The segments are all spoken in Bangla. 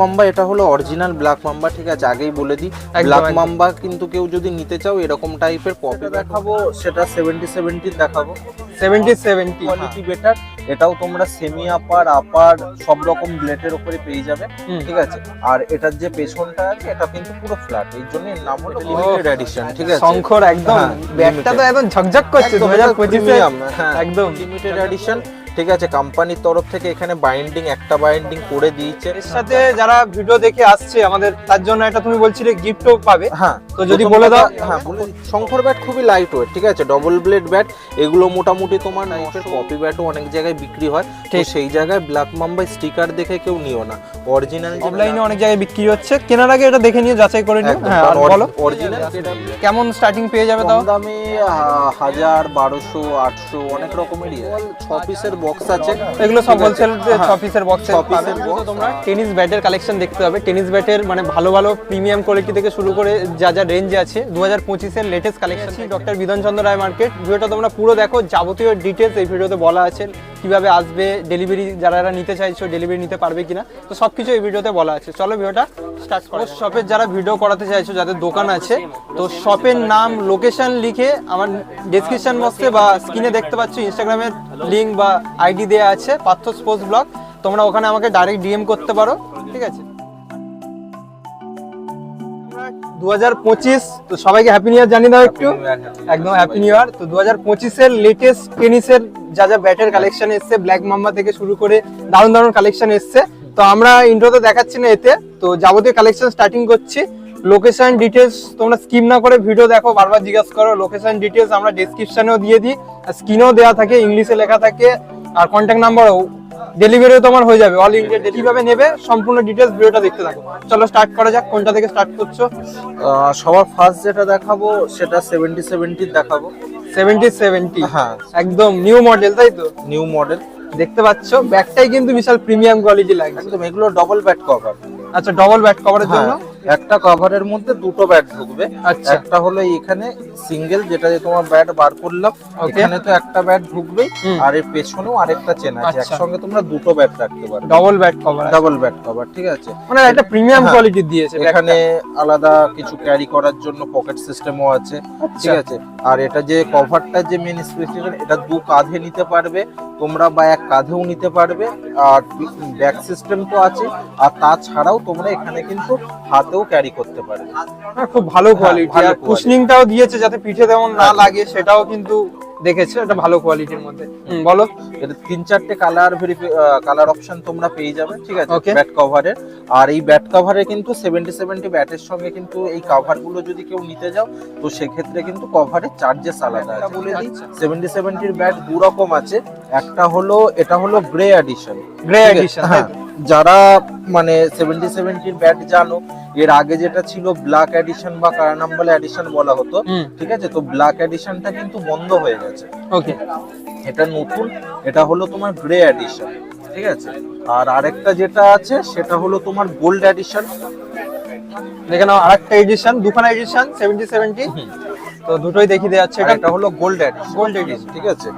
মাম্বা এটা হলো অরিজিনাল ব্ল্যাক মাম্বা ঠিক আছে আগেই বলে দিই। ব্ল্যাক মাম্বা কিন্তু কেউ যদি নিতে চাও এরকম টাইপের পপে দেখাবো সেটা সেভেন্টি সেভেন্টি দেখাবো। সেভেন্টি সেভেন্টি কোয়ালিটি বেটার এটাও তোমরা সেমি আপার আপার সব রকম ব্লেডের উপরে পেয়ে যাবে ঠিক আছে? আর এটার যে পেছনটা আছে এটা কিন্তু পুরো ফ্ল্যাট এই জন্য এর নাম হলো লিমিটেড এডিশন ঠিক আছে? শঙ্কর একদম হ্যাঁ, ব্যাগটা তো একদম ঝকঝক করছে দু একদম, হাজার এটা পঁচিশে। premium, হ্যাঁ, একদম। লিমিটেড এডিশন ঠিক আছে কোম্পানির তরফ থেকে এখানে বাইন্ডিং একটা বাইন্ডিং করে দিয়েছে। এর সাথে যারা ভিডিও দেখে আসছে আমাদের তার জন্য এটা তুমি বলছিলে গিফটও পাবে। হ্যাঁ তো যদি বলে দাও। হ্যাঁ বলে দিই। শঙ্কর ব্যাট খুবই লাইট ওয়েট ঠিক আছে ডবল ব্লেড ব্যাট এগুলো মোটামুটি তোমার নাইফের কপি ব্যাটও অনেক জায়গায় বিক্রি হয়। তো ঠিক। সেই জায়গায় ব্ল্যাক মাম্বাই স্টিকার দেখে কেউ নিও না। অরিজিনাল অফলাইনে অনেক জায়গায় বিক্রি হচ্ছে। কেনার আগে এটা দেখে নিয়ে যাচাই করে নিও। হ্যাঁ আর বলো। অরিজিনাল কেমন স্টার্টিং পেয়ে যাবে তাও? দামে হাজার বারোশো আটশো অনেক রকমেরই আছে। ছ পিসের বক্স আছে। এগুলো সব। হোলসেল হ্যাঁ, ছ পিসের বক্সে পাবে তোমরা টেনিস ব্যাটের কালেকশন দেখতে পাবে। টেনিস ব্যাটের মানে ভালো ভালো প্রিমিয়াম কোয়ালিটি থেকে শুরু করে যা যা রেঞ্জ আছে দু হাজার পঁচিশের latest collection doctor Bidhanchandra Roy market ভিডিওটা তোমরা পুরো দেখো যাবতীয় ডিটেলস এই ভিডিওতে বলা আছে। কীভাবে আসবে ডেলিভারি যারা যারা নিতে চাইছো ডেলিভারি নিতে পারবে কিনা, তো সব কিছু এই ভিডিওতে বলা আছে। চলো ভিডিওটা স্টার্ট করো শপের যারা ভিডিও করাতে চাইছো, যাদের দোকান আছে, তো শপের নাম লোকেশন লিখে আমার ডেসক্রিপশন বক্সে বা স্ক্রিনে দেখতে পাচ্ছ ইনস্টাগ্রামের লিঙ্ক বা আইডি দেওয়া আছে পার্থ স্পোর্টস ব্লগ তোমরা ওখানে আমাকে ডাইরেক্ট ডিএম করতে পারো, ঠিক আছে? দু হাজার পঁচিশ তো সবাইকে হ্যাপি নিউ ইয়ার জানিয়ে দাও একটু। একদম হ্যাপি নিউ ইয়ার তো দু হাজার পঁচিশের লেটেস্ট টেনিসের যা যা ব্যাটের কালেকশন এসছে ব্ল্যাক মাম্বা থেকে শুরু করে দারুণ দারুণ কালেকশন এসছে। তো আমরা ইন্ট্রোতে দেখাচ্ছি না এতে। তো যাবতীয় কালেকশন স্টার্টিং করছি। লোকেশন ডিটেলস তোমরা স্কিপ না করে ভিডিও দেখো বারবার জিজ্ঞাসা করো। লোকেশন ডিটেলস আমরা ডেসক্রিপশনেও দিয়ে দিই। আর স্ক্রিনেও দেওয়া থাকে ইংলিশে লেখা থাকে। আর কন্ট্যাক্ট নাম্বারও ডেলিভারিও তোমার হয়ে যাবে। অল ইন্ডিয়া কীভাবে নেবে সম্পূর্ণ ডিটেলস ভিডিওটা দেখতে থাকো। চলো স্টার্ট করা যাক কোনটা থেকে স্টার্ট করছ? সবার ফার্স্ট যেটা দেখাবো সেটা সেভেন্টি সেভেন্টি দেখাবো। সেভেন্টি সেভেন্টি হ্যাঁ। একদম নিউ মডেল তাই তো? নিউ মডেল দেখতে পাচ্ছ ব্যাগটাই কিন্তু বিশাল প্রিমিয়াম কোয়ালিটি লাগছে। একদম এগুলো ডবল ব্যাট কভার আচ্ছা ডবল ব্যাট কভারের জন্য? একটা কভারের মধ্যে দুটো ব্যাট ঢুকবে আচ্ছা। একটা হলো এখানে সিঙ্গেল যেটা দিয়ে তোমার ব্যাট বার করলাম. এখানে তো একটা ব্যাট ঢুকবে আর এর পেছনেও আরেকটা চেন আছে আচ্ছা। একসঙ্গে তোমরা দুটো ব্যাট রাখতে পারবে double bat cover double bat cover ঠিক আছে মানে একটা প্রিমিয়াম। কোয়ালিটি দিয়েছে এখানে আলাদা কিছু ক্যারি করার জন্য পকেট সিস্টেমও আছে ঠিক আচ্ছা। আছে আর এটা যে কভারটা যে মেন স্পেসিফিকেশন এটা দু কাঁধে নিতে পারবে তোমরা বা এক কাঁধেও নিতে পারবে আর ব্যাক সিস্টেম তো আছে আর তাছাড়াও তোমরা এখানে কিন্তু হাতেও ক্যারি করতে পারবে হ্যাঁ, খুব ভালো কোয়ালিটি আর quality। কুশনিংটাও দিয়েছে যাতে পিঠে তেমন না লাগে সেটাও কিন্তু দেখেছে? এটা ভালো কোয়ালিটির মধ্যে। বলো। এটা তিন চারটে কালার কালার অপশন তোমরা পেয়ে যাবে ঠিক আছে? ব্যাট কভারের আর এই ব্যাট কভারে কিন্তু সেভেন্টি সেভেন্টি ব্যাটের সঙ্গে কিন্তু এই কভারগুলো যদি কেউ নিতে যাও তো সেক্ষেত্রে কিন্তু কভারের চার্জেস আলাদা আছে। বলে দিই। সেভেন্টি সেভেন্টির ব্যাট দু রকম আছে। একটা হলো এটা হলো গ্রে এডিশন গ্রে এডিশন হ্যাঁ। যারা মানে সেভেন্টি সেভেন্টির ব্যাট জানো এর আগে যেটা ছিল ব্ল্যাক এডিশন বা কারানাম্বাল এডিশন বলা হতো ঠিক আছে? তো ব্ল্যাক এডিশনটা কিন্তু বন্ধ হয়ে গেছে। ওকে এটা নতুন এটা হলো তোমার গ্রে এডিশন ঠিক আছে? আর আরেকটা যেটা আছে সেটা হলো তোমার গোল্ড এডিশন দেখে নাও আরেকটা এডিশন দুখানা এডিশন সেভেন্টি সেভেন্টি তো দুটোই দেখিয়ে দেওয়া যাচ্ছে এটা এটা হলো গোল্ড এডিশন গোল্ড এডিশন ঠিক আছে?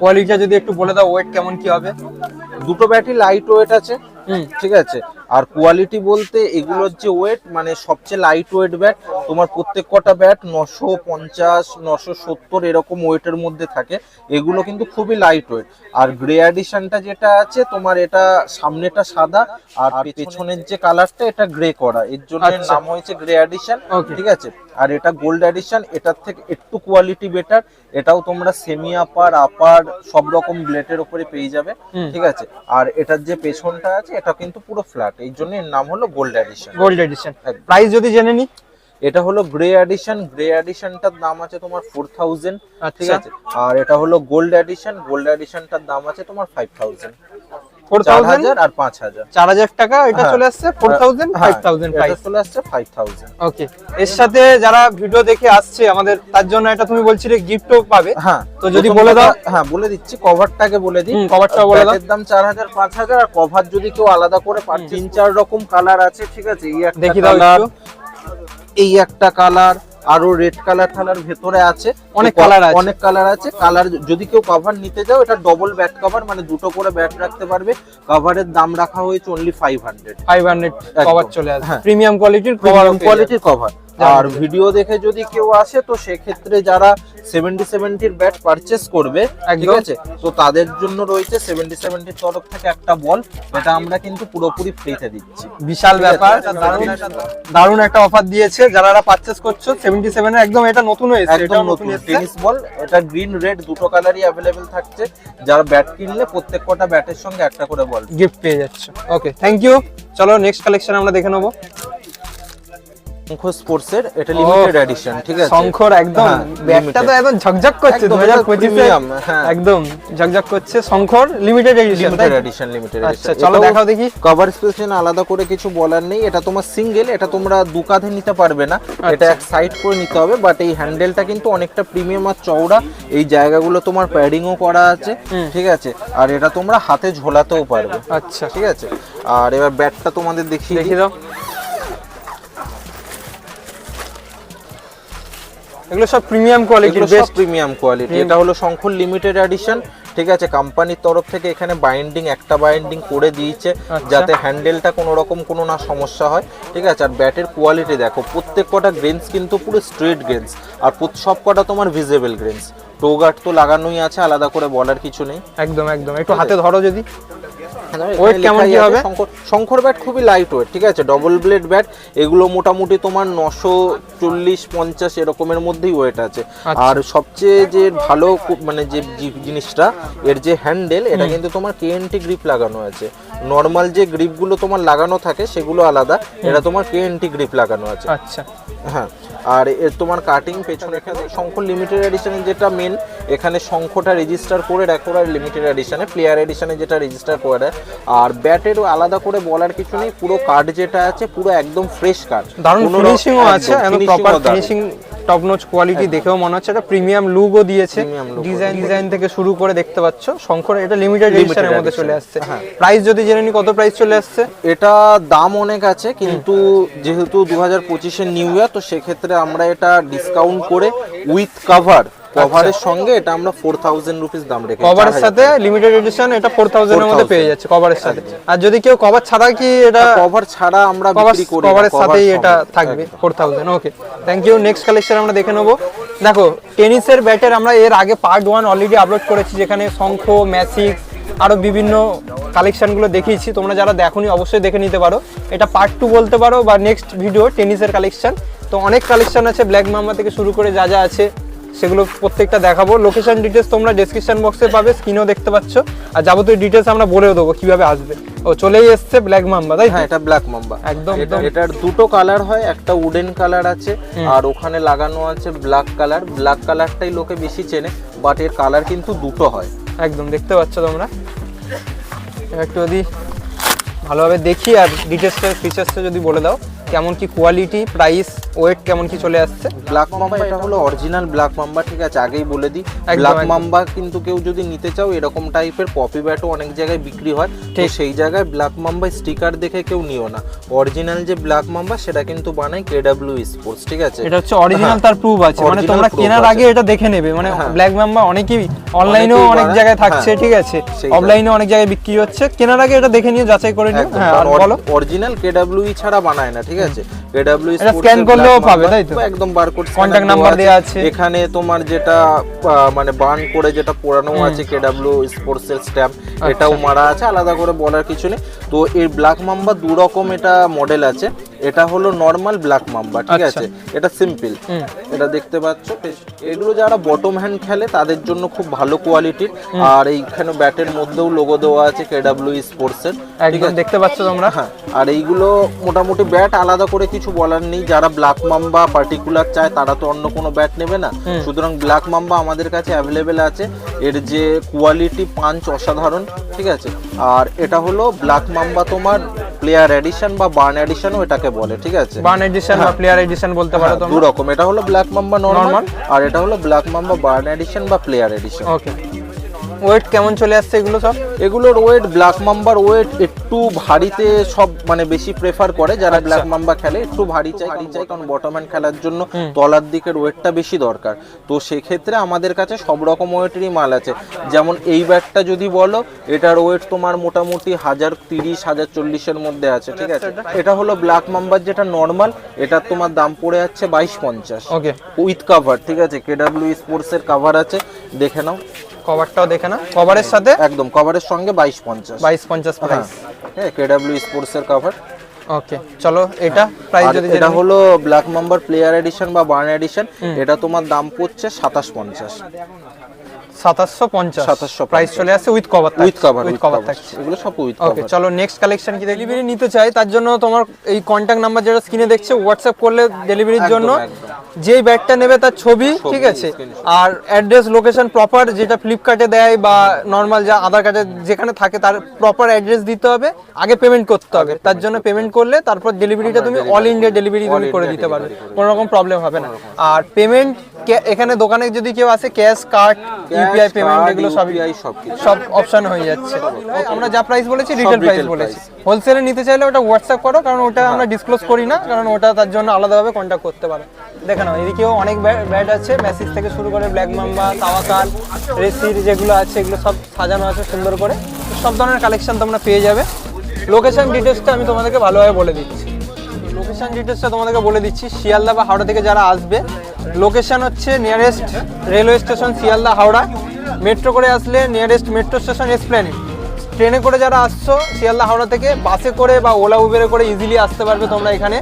কোয়ালিটিটা যদি একটু বলে দাও ওয়েট কেমন কি হবে? দুটো ব্যাটারি লাইট ওয়েট আছে। হুম। ঠিক আছে? আর কোয়ালিটি বলতে এগুলোর যে ওয়েট মানে সবচেয়ে লাইট ওয়েট ব্যাট তোমার প্রত্যেক কটা ব্যাট নশো পঞ্চাশ নশো সত্তর এরকম ওয়েটের মধ্যে থাকে। এগুলো কিন্তু খুবই লাইট ওয়েট আর গ্রে অ্যাডিশনটা যেটা আছে তোমার এটা সামনেটা সাদা আর পেছনের যে কালারটা এটা গ্রে করা। এর জন্য আচ্ছা। নাম হয়েছে গ্রে অ্যাডিশন ঠিক আছে? আর এটা গোল্ড অ্যাডিশন এটার থেকে একটু কোয়ালিটি বেটার এটাও তোমরা সেমি আপার আপার সব রকম ব্লেটের উপরে পেয়ে যাবে। ঠিক আছে? আর এটার যে পেছনটা আছে এটা কিন্তু পুরো ফ্ল্যাট এই জন্য এর নাম হলো gold edition gold edition price যদি জেনে নি? এটা হলো গ্রে এডিশন গ্রে এডিশনটার দাম আছে তোমার ফোর থাউজেন্ড ঠিক আচ্ছা। আছে? আর এটা হলো গোল্ড এডিশন গোল্ড এডিশনটার দাম আছে তোমার ফাইভ থাউজেন্ড ফোর চার থাউজেন্ড হাজার আর পাঁচ হাজার। চার হাজার টাকা এটা হ্যাঁ। চলে আসছে ফোর থাউজেন্ড ফাইভ থাউজেন্ড এটা প্রাইস চলে আসছে ফাইভ থাউজেন্ড ওকে এর সাথে যারা ভিডিও দেখে আসছে আমাদের তার জন্য এটা তুমি বলছিলে গিফটও পাবে। হ্যাঁ তো যদি বলে দাও। হ্যাঁ বলে দিচ্ছি কভারটাকে বলে দিই। coverটাও বলে দাও। ব্যাটের দাম চার হাজার পাঁচ হাজার আর কভার যদি কেউ আলাদা করে পাচ্ছে তিন চার রকম কালার আছে ঠিক আছে? এই একটা দেখি দাও এই একটা কালার আরও রেড কালার কালার ভেতরে আছে অনেক কালার আছে। অনেক কালার আছে কালার যদি কেউ কভার নিতে যাও এটা ডবল ব্যাট কভার মানে দুটো করে ব্যাট রাখতে পারবে কভারের দাম রাখা হয়েছে only five hundred five hundred. Cover চলে আসবে হ্যাঁ। প্রিমিয়াম কোয়ালিটির কভার কোয়ালিটির কভার। আর ভিডিও দেখে যদি কেউ আসে তো সেক্ষেত্রে যারা সেভেন্টি সেভেন্টির ব্যাট পারচেস করবে ঠিক আছে? তো তাদের জন্য রয়েছে সেভেন্টি সেভেন্টির তরফ থেকে একটা বল এটা আমরা কিন্তু পুরোপুরি ফ্রিতে দিচ্ছি। বিশাল ব্যাপার। দারুণ একটা অফার দিয়েছে। যারা পারচেস করছ সেভেন্টি সেভেন একদম এটা নতুন হয়েছে। একদম নতুন। টেনিস বল এটা গ্রিন রেড দুটো কালারই অ্যাভেলেবেল থাকছে। যারা ব্যাট কিনলে প্রত্যেক কটা ব্যাটের সঙ্গে একটা করে বল গিফট পেয়ে যাচ্ছে। ওকে থ্যাংক ইউ চলো নেক্সট কালেকশন আমরা দেখে নেব। শঙ্খ স্পোর্টস এর এটা লিমিটেড এডিশন ঠিক আছে? শঙ্কর একদম হ্যাঁ, ব্যাগটা তো একদম ঝকঝক করছে একদম, দু হাজার এটা পঁচিশে। premium, হ্যাঁ। একদম ঝকঝক করছে Shankar limited edition limited edition limited আচ্ছা, চলো দেখাও দেখি। কভার স্পেশন আলাদা করে কিছু বলার নেই এটা তোমার সিঙ্গেল এটা তোমরা দু কাঁধে নিতে পারবে না। এটা আচ্ছা। এক সাইড করে নিতে হবে বাট এই হ্যান্ডেলটা কিন্তু অনেকটা প্রিমিয়াম আর চওড়া। এই জায়গাগুলো তোমার প্যাডিংও করা আছে ঠিক আছে? আর এটা তোমরা হাতে ঝোলাতেও পারবে আচ্ছা। ঠিক আছে? আর এবার ব্যাটটা তোমাদের দেখিয়ে দেখি দাও। এগুলো সব premium quality best premium quality এটা হলো শঙ্কর লিমিটেড এডিশন ঠিক আছে? কোম্পানির তরফ থেকে এখানে বাইন্ডিং একটা বাইন্ডিং করে দিয়েছে আচ্ছা। যাতে হ্যান্ডেলটা কোনো রকম কোনো না সমস্যা হয় ঠিক আছে? আর ব্যাটের কোয়ালিটি দেখো প্রত্যেক কটা গ্রেন্স কিন্তু পুরো স্ট্রেট গ্রেন্স আর সব কটা তোমার ভিজিবল গ্রেন্স টোগার্ড তো লাগানোই আছে আলাদা করে বলার কিছু নেই। একদম একদম। একটু হাতে ধরো যদি। Weight কেমন কি হবে? শঙ্কর- ব্যাট খুবই লাইট ওয়েট ঠিক আছে? ডবল ব্লেড ব্যাট এগুলো মোটামুটি তোমার নশো চল্লিশ পঞ্চাশ এরকমের মধ্যেই ওয়েট আছে। আচ্ছা। আর সবচেয়ে যে ভালো মানে যে জিনিসটা এর যে হ্যান্ডেল এটা কিন্তু তোমার কেএনটি গ্রিপ লাগানো আছে। নর্মাল যে গ্রিপগুলো তোমার লাগানো থাকে সেগুলো আলাদা এটা তোমার কেএনটি গ্রিপ লাগানো আছে। আচ্ছা। হ্যাঁ আর এর তোমার কাটিং পেছনে এখানে শঙ্খ লিমিটেড এডিশনে যেটা মেন এখানে শঙ্খটা রেজিস্টার করে রাখো লিমিটেড এডিশনে প্লেয়ার এডিশনে যেটা রেজিস্টার করে দেয় আর ব্যাটেরও আলাদা করে বলার কিছু নেই পুরো কার্ড যেটা আছে পুরো একদম ফ্রেশ কার্ড দারুণ ফিনিশিংও আছে একদম proper finishing top notch quality দেখেও মনে হচ্ছে। এটা প্রিমিয়াম লুকও দিয়েছে। ডিজাইন ডিজাইন থেকে শুরু করে দেখতে পাচ্ছ। শঙ্কর এটা লিমিটেড এডিশনের মধ্যে চলে আসছে। হ্যাঁ। প্রাইস যদি জেনে নি কত প্রাইস চলে আসছে? এটা দাম অনেক আছে কিন্তু যেহেতু দু হাজার পঁচিশের নিউ ইয়ার তো সেক্ষেত্রে আমরা এটা ডিসকাউন্ট করে উইথ কভার কভারের সঙ্গে এটা আমরা ফোর থাউজেন্ড রুপিস দাম রেখে কভারের সাথে লিমিটেড এডিশন এটা ফোর থাউজেন্ডের মধ্যে পেয়ে যাচ্ছে কভারের সাথে। আর যদি কেউ কভার ছাড়া কি এটা কভার ছাড়া আমরা বিক্রি করি কভারের সাথেই এটা থাকবে একদম। Four thousand okay thank you next collection আমরা দেখে নেব। দেখো টেনিসের ব্যাটের আমরা এর আগে পার্ট ওয়ান অলরেডি আপলোড করেছি যেখানে শঙ্খ ম্যাসিক্স আরও বিভিন্ন কালেকশনগুলো দেখিয়েছি। তোমরা যারা দেখোনি অবশ্যই দেখে নিতে পারো। এটা পার্ট টু বলতে পারো বা নেক্সট ভিডিও টেনিসের কালেকশন তো অনেক কালেকশন আছে ব্ল্যাক মামা থেকে শুরু করে যা যা আছে। সেগুলো প্রত্যেকটা দেখাবো। লোকেশন ডিটেলস তোমরা ডেসক্রিপশন বক্সে পাবে স্ক্রিনেও দেখতে পাচ্ছ। আর যাবতীয় ডিটেলস আমরা বলেও দেবো কীভাবে আসবে। ও চলেই এসছে ব্ল্যাক মাম্বা তাই হ্যাঁ এটা ব্ল্যাক মাম্বা একদম, এটার দুটো কালার হয় একটা উডেন কালার আছে আর ওখানে লাগানো আছে ব্ল্যাক কালার ব্ল্যাক কালারটাই লোকে বেশি চেনে বাট এর কালার কিন্তু দুটো হয়। একদম দেখতে পাচ্ছ তোমরা? একটু যদি ভালোভাবে দেখি আর ডিটেলসটা ফিচার্সটা যদি বলে দাও। কেমন কি কোয়ালিটি প্রাইস ওয়েট কেমন কি চলে আসছে? ব্ল্যাক মাম্বা এটা হলো অরিজিনাল ব্ল্যাক মাম্বা ঠিক আছে আগেই বলে দিই। ব্ল্যাক মাম্বা কিন্তু কেউ যদি নিতে চাও এরকম টাইপের পপি ব্যাটও অনেক জায়গায় বিক্রি হয়। তো ঠিক। সেই জায়গায় ব্ল্যাক মাম্বা স্টিকার দেখে কেউ নিও না। অরিজিনাল যে ব্ল্যাক মাম্বা সেটা কিন্তু বানায় কেডাব্লিউ স্পোর্টস ঠিক আছে? এটা হচ্ছে অরিজিনাল তার প্রুফ আছে। মানে তোমরা কেনার আগে এটা দেখে নেবে। মানে হ্যাঁ। ব্ল্যাক মাম্বা অনেকেই অনলাইনেও অনেক জায়গায় থাকছে হ্যাঁ। ঠিক আছে। অফলাইনে অনেক জায়গায় বিক্রি হচ্ছে। কেনার আগে এটা দেখে নিয়ে যাচাই করে নিও। হ্যাঁ আর বলো। অরিজিনাল কেডাব্লিউ ছাড়া বানায় না ঠিক আছে? এডব্লিউ এটা স্ক্যান করলেও পাবে, তাই তো? একদম বারকোড কন্টাক্ট নাম্বার দেয়া আছে। এখানে তোমার যেটা মানে বার্ন করে যেটা পোড়ানো আছে কেডব্লিউ স্পোর্টস এর স্ট্যাম্প এটাও মারা আছে আলাদা করে বলার কিছু নেই। তো এই ব্ল্যাক মাম্বা দু রকম এটা মডেল আছে। এটা হলো নর্মাল ব্ল্যাক মাম্বা ঠিক আচ্ছা। আছে? এটা সিম্পল এটা দেখতে পাচ্ছ? এগুলো যারা বটম হ্যান্ড খেলে তাদের জন্য খুব ভালো কোয়ালিটির আর এইখানে ব্যাটের মধ্যেও লোগো দেওয়া আছে কেডাব্লিউ স্পোর্টস এর একদম আছে? দেখতে পাচ্ছ তোমরা? হ্যাঁ। আর এইগুলো মোটামুটি ব্যাট আলাদা করে কিছু বলার নেই। যারা ব্ল্যাক মাম্বা পার্টিকুলার চায় তারা তো অন্য কোনো ব্যাট নেবে না। সুতরাং ব্ল্যাক মাম্বা আমাদের কাছে অ্যাভেলেবেল আছে। এর যে কোয়ালিটি পাঞ্চ অসাধারণ ঠিক আছে? আর এটা হলো ব্ল্যাক মাম্বা তোমার প্লেয়ার এডিশন বা বার্ন এডিশন এটাকে বলে ঠিক আছে? বার্ন এডিশন বা প্লেয়ার এডিশন বলতে পারো তুমি দু রকম এটা হলো ব্ল্যাক মাম্বা নরমাল আর এটা হলো ব্ল্যাক মাম্বা বার্ন এডিশন বা প্লেয়ার এডিশন ওকে ওয়েট কেমন চলে আসছে এগুলো সব? এগুলোর ওয়েট ব্ল্যাক মাম্বার ওয়েট একটু ভারীতে সব মানে বেশি প্রেফার করে যারা আচ্ছা। ব্ল্যাক মাম্বা খেলে একটু ভারী চাই ভারী চাই কারণ বটম হ্যান্ড খেলার জন্য তলার দিকের ওয়েটটা বেশি দরকার। তো সেক্ষেত্রে আমাদের কাছে সব রকম ওয়েটেরই মাল আছে। যেমন এই ব্যাগটা যদি বলো এটার ওয়েট তোমার মোটামুটি হাজার তিরিশ হাজার চল্লিশের মধ্যে আছে ঠিক আছে? এটা? হলো ব্ল্যাক মাম্বার যেটা নর্মাল এটা তোমার দাম পড়ে যাচ্ছে বাইশ পঞ্চাশ। ওকে উইথ কাভার ঠিক আছে? কেডাব্লিউ স্পোর্টস এর কাভার আছে। দেখে নাও। কভারটাও দেখে না কভারের সাথে? একদম কভারের সঙ্গে বাইশ পঞ্চাশ। বাইশ পঞ্চাশ প্রাইস হ্যাঁ কেডাব্লিউ স্পোর্টস এর কভার ওকে চলো এটা প্রাইস যদি এটা হলো ব্ল্যাক মাম্বার প্লেয়ার এডিশন বা বার্ন এডিশন এটা তোমার দাম পড়ছে সাতাশ পঞ্চাশ। সাতাশশো পঞ্চাশ। 2750 প্রাইস চলে আসছে with cover with cover with cover থাকছে এগুলো সব উইথ ওকে চলো নেক্সট কালেকশন কি ডেলিভারি নিতে চাই তার জন্য তোমার এই কন্ট্যাক্ট নাম্বার যেটা স্ক্রিনে দেখছে হোয়াটসঅ্যাপ করলে ডেলিভারির জন্য যেই ব্যাগটা নেবে তার ছবি ঠিক আছে? আর অ্যাড্রেস লোকেশন প্রপার যেটা ফ্লিপকার্টে দেয় বা নর্মাল যা আধার কার্ডে যেখানে থাকে তার প্রপার অ্যাড্রেস দিতে হবে। আগে পেমেন্ট করতে হবে। তার জন্য পেমেন্ট করলে তারপর ডেলিভারিটা তুমি অল ইন্ডিয়া ডেলিভারি তুমি করে দিতে পারবে। কোনো রকম প্রবলেম হবে না। আর পেমেন্ট এখানে দোকানে যদি কেউ আসে ক্যাশ কার্ড ইউপিআই পেমেন্ট এগুলো সব সব অপশন হয়ে যাচ্ছে। আমরা যা প্রাইস বলেছি রিটেল প্রাইস বলেছি। হোলসেলে নিতে চাইলে ওটা হোয়াটসঅ্যাপ করো কারণ ওটা আমরা ডিসক্লোজ করি না কারণ ওটা তার জন্য আলাদাভাবে কন্ট্যাক্ট করতে পারো। দেখে নাও এদিকেও অনেক ব্যাট আছে মেসিজ থেকে শুরু করে ব্ল্যাক মাম্বা তাওয়াকাল রেসির যেগুলো আছে এগুলো সব সাজানো আছে সুন্দর করে। সব ধরনের কালেকশন তোমরা পেয়ে যাবে। লোকেশন ডিটেলসটা আমি তোমাদেরকে ভালোভাবে বলে দিচ্ছি। লোকেশন ডিটেলসটা তোমাদেরকে বলে দিচ্ছি শিয়ালদা বা হাওড়া থেকে যারা আসবে লোকেশন হচ্ছে nearest railway station Sealdah Howrah. Metro করে আসলে নিয়ারেস্ট মেট্রো স্টেশন এসপ্ল্যানেড ট্রেনে করে যারা আসছো, শিয়ালদা হাওড়া থেকে বাসে করে বা ওলা উবেরে করে ইজিলি আসতে পারবে তোমরা এখানে।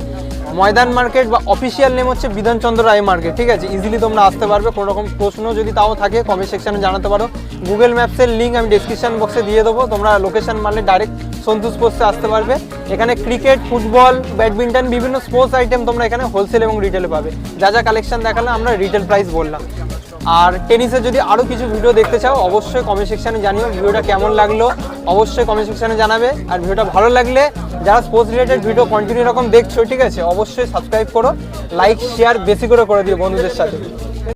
ময়দান মার্কেট বা অফিসিয়াল নেম হচ্ছে বিধানচন্দ্র রায় মার্কেট, ঠিক আছে? ইজিলি তোমরা আসতে পারবে, কোনো রকম প্রশ্ন যদি তাও থাকে কমেন্ট সেকশানে জানাতে পারো। গুগল ম্যাপসের লিঙ্ক আমি ডিসক্রিপশান বক্সে দিয়ে দেবো, তোমরা লোকেশান মারলে ডাইরেক্ট সন্তোষ পোস্টে আসতে পারবে। এখানে ক্রিকেট ফুটবল ব্যাডমিন্টন বিভিন্ন স্পোর্টস আইটেম তোমরা এখানে হোলসেল এবং রিটেলে পাবে। যা যা কালেকশন দেখালে আমরা রিটেল প্রাইস বললাম। আর টেনিসের যদি আরও কিছু ভিডিও দেখতে চাও, অবশ্যই কমেন্ট সেকশানে জানিও ভিডিওটা কেমন লাগল। অবশ্যই কমেন্ট সেকশানে জানাবে। আর ভিডিওটা ভালো লাগলে যারা স্পোর্টস রিলেটেড ভিডিও কন্টিনিউ এরকম দেখছ, ঠিক আছে, অবশ্যই সাবস্ক্রাইব করো লাইক শেয়ার বেশি করে করে দিও বন্ধুদের সাথে।